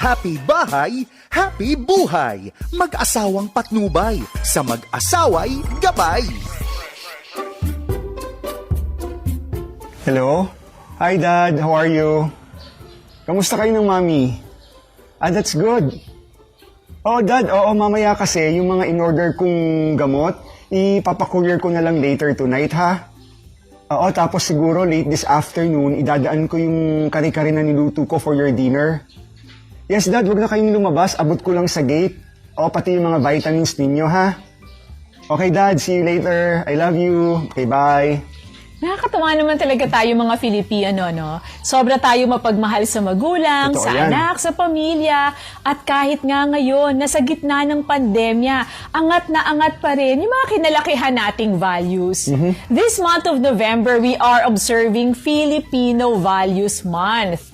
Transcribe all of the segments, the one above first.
Happy bahay, happy buhay. Mag-asawang patnubay, sa mag-asaway gabay. Hello? Hi, Dad. How are you? Kamusta kayo ng mami? Ah, that's good. Oh, Dad. Oo, mamaya kasi yung mga in-order kong gamot, ipapakourier ko na lang later tonight, ha? Oo, tapos siguro late this afternoon, idadaan ko yung kare-kare na niluto ko for your dinner. Yes, Dad. Huwag na kayong lumabas. Abot ko lang sa gate. O, pati yung mga vitamins ninyo, ha? Okay, Dad. See you later. I love you. Okay, bye. Nakakatawa naman talaga tayo mga Filipino, no? Sobra tayo mapagmahal sa magulang, Totoo sa yan. anak, sa pamilya, at kahit nga ngayon, nasa gitna ng pandemya, angat na angat pa rin yung mga kinalakihan nating values. Mm-hmm. This month of November, we are observing Filipino Values Month.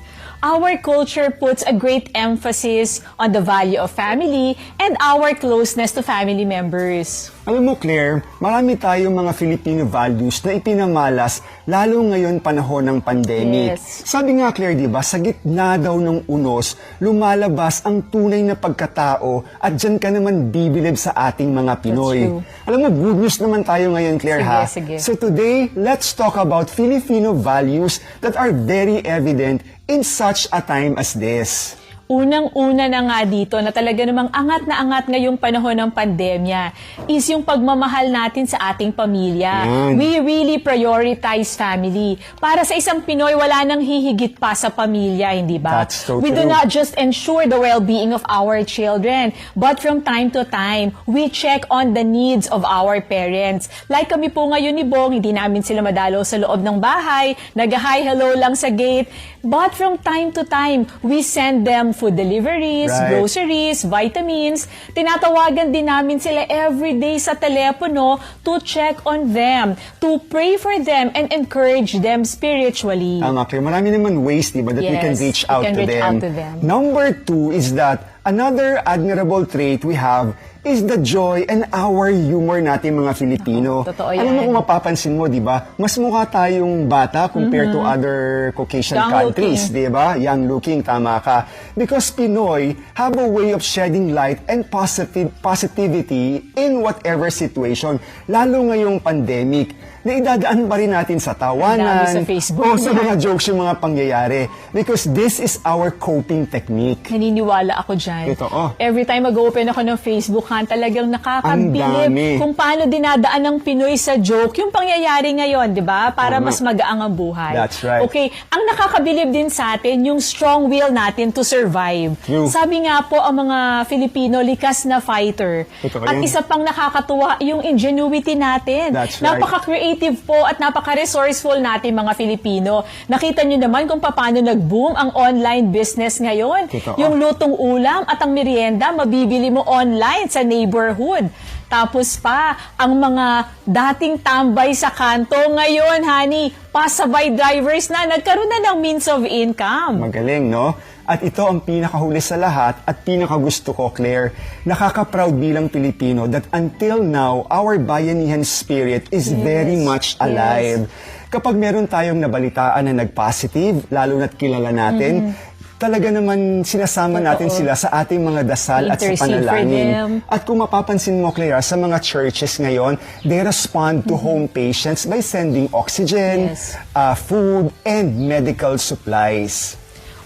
Our culture puts a great emphasis on the value of family and our closeness to family members. Alam mo, Claire, marami tayong mga Filipino values na ipinamalas lalo ngayon panahon ng pandemic. Yes. Sabi nga, Claire, di ba, sa gitna daw ng unos, lumalabas ang tunay na pagkatao at dyan ka naman bibilib sa ating mga Pinoy. Alam mo, good news naman tayo ngayon, Claire, Sige, ha? sige. So today, let's talk about Filipino values that are very evident in such a time as this. Unang-una na nga dito na talaga namang angat na angat ngayong panahon ng pandemya is yung pagmamahal natin sa ating pamilya. Yan. We really prioritize family. Para sa isang Pinoy, wala nang hihigit pa sa pamilya, hindi ba? That's so we do true. not just ensure the well-being of our children, but from time to time, we check on the needs of our parents. Like kami po ngayon ni Bong, hindi namin sila madalo sa loob ng bahay, nag-hi hello lang sa gate. But from time to time, we send them food deliveries, Right. groceries, vitamins. Tinatawagan din namin sila everyday sa telepono to check on them, to pray for them, and encourage them spiritually. Tama, Claire. Marami naman ways, di ba, that we can Yes, reach out, can to, reach them. out to them. Number two is that another admirable trait we have is the joy and our humor natin mga Filipino. Totoo Alam mo kung mapapansin mo, di ba, mas mukha tayong bata compared to other Caucasian Mm-hmm. Young countries, di ba? Young looking, tama ka. Because Pinoy have a way of shedding light and positive positivity in whatever situation, lalo ngayong pandemic, na idadaan pa rin natin sa tawanan, sa Facebook o sa mga jokes yung mga pangyayari. Because this is our coping technique. Naniniwala ako dyan. Totoo. Every time mag-open ako ng Facebook, han, talagang Ang nakakabilib kung paano dinadaan ng Pinoy sa joke yung pangyayari ngayon, di ba? Para Tama. mas magaang ang buhay. That's right. Okay, ang nakakabilib din sa atin, yung strong will natin to survive. True. Sabi nga po, ang mga Filipino, likas na fighter. Totoo At isa pang nakakatuwa, yung ingenuity natin. That's right. Napaka-creative po at napaka-resourceful natin mga Filipino. Nakita nyo naman kung paano nag-boom ang online business ngayon. Totoo. Yung lutong ulam at ang merienda, mabibili mo online sa neighborhood. Tapos pa, ang mga dating tambay sa kanto ngayon, honey, pasabay drivers na, nagkaroon na ng means of income. Magaling, no? At ito ang pinakahuli sa lahat at pinakagusto ko, Claire. Nakaka-proud bilang Pilipino that until now, our bayanihan spirit is Yes. very much alive. Kapag meron tayong nabalitaan na nag-positive, lalo na't kilala natin, talaga naman sinasama natin Mm-hmm. sila Totoo. sa ating mga dasal at sa panalangin. At kung mapapansin mo, Claire, sa mga churches ngayon, they respond to home patients by sending oxygen, Mm-hmm. Yes. uh, food, and medical supplies.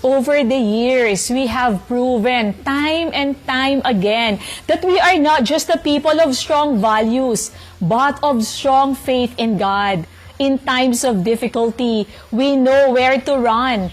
Over the years, we have proven time and time again that we are not just a people of strong values, but of strong faith in God. In times of difficulty, we know where to run